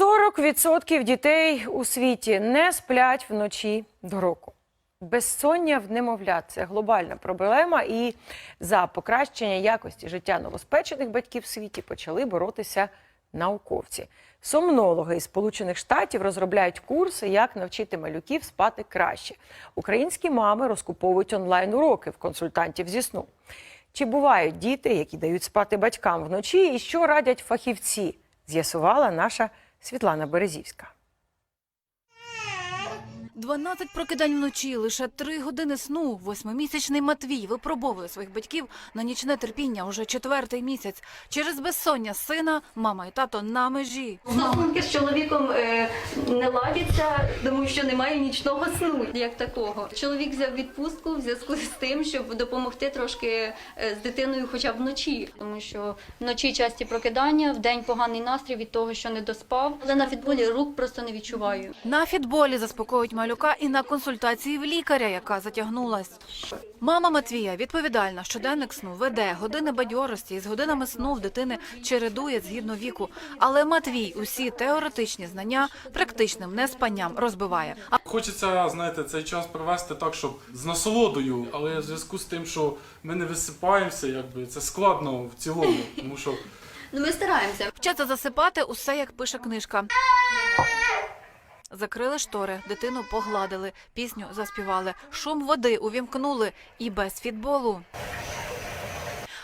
40% дітей у світі не сплять вночі до року. Безсоння в немовлят це глобальна проблема, і за покращення якості життя новоспечених батьків в світі почали боротися науковці. Сомнологи із Сполучених Штатів розробляють курси, як навчити малюків спати краще. Українські мами розкуповують онлайн уроки в консультантів зі сну. Чи бувають діти, які дають спати батькам вночі, і що радять фахівці? З'ясувала наша Світлана Березівська. 12 прокидань вночі, лише 3 години сну. Восьмимісячний Матвій випробовує своїх батьків на нічне терпіння уже четвертий місяць. Через безсоння сина мама і тато на межі. Стосунки з чоловіком е, не ладяться, тому що немає нічного сну, як такого. Чоловік взяв відпустку в зв'язку з тим, щоб допомогти трошки е, з дитиною, хоча б вночі, тому що вночі часті прокидання, вдень поганий настрій від того, що не доспав. Але на фітболі рук просто не відчуваю. На фітболі заспокоюють малюка і на консультації в лікаря, яка затягнулась. Мама Матвія відповідальна, щоденник сну веде, години бадьорості із годинами сну в дитини чередує згідно віку. Але Матвій усі теоретичні знання практичним неспанням розбиває. Хочеться, знаєте, цей час провести так, щоб з насолодою, але в зв'язку з тим, що ми не висипаємося, якби це складно в цілому, тому що Ну ми стараємося. Вчаться засипати усе, як пише книжка. Закрили штори, дитину погладили, пісню заспівали, шум води увімкнули і без фітболу.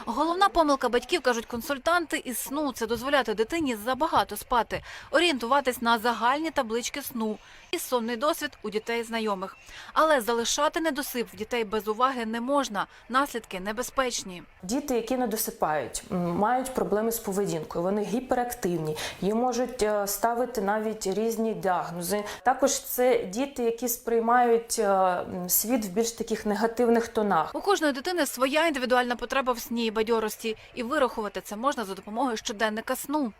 Головна помилка батьків, кажуть консультанти, із сну це дозволяти дитині забагато спати, орієнтуватись на загальні таблички сну і сонний досвід у дітей знайомих. Але залишати недосип в дітей без уваги не можна. Наслідки небезпечні. Діти, які не досипають, мають проблеми з поведінкою. Вони гіперактивні, їм можуть е, ставити навіть різні діагнози. Також це діти, які сприймають е, світ в більш таких негативних тонах. У кожної дитини своя індивідуальна потреба в сні бадьорості, і вирахувати це можна за допомогою щоденника сну.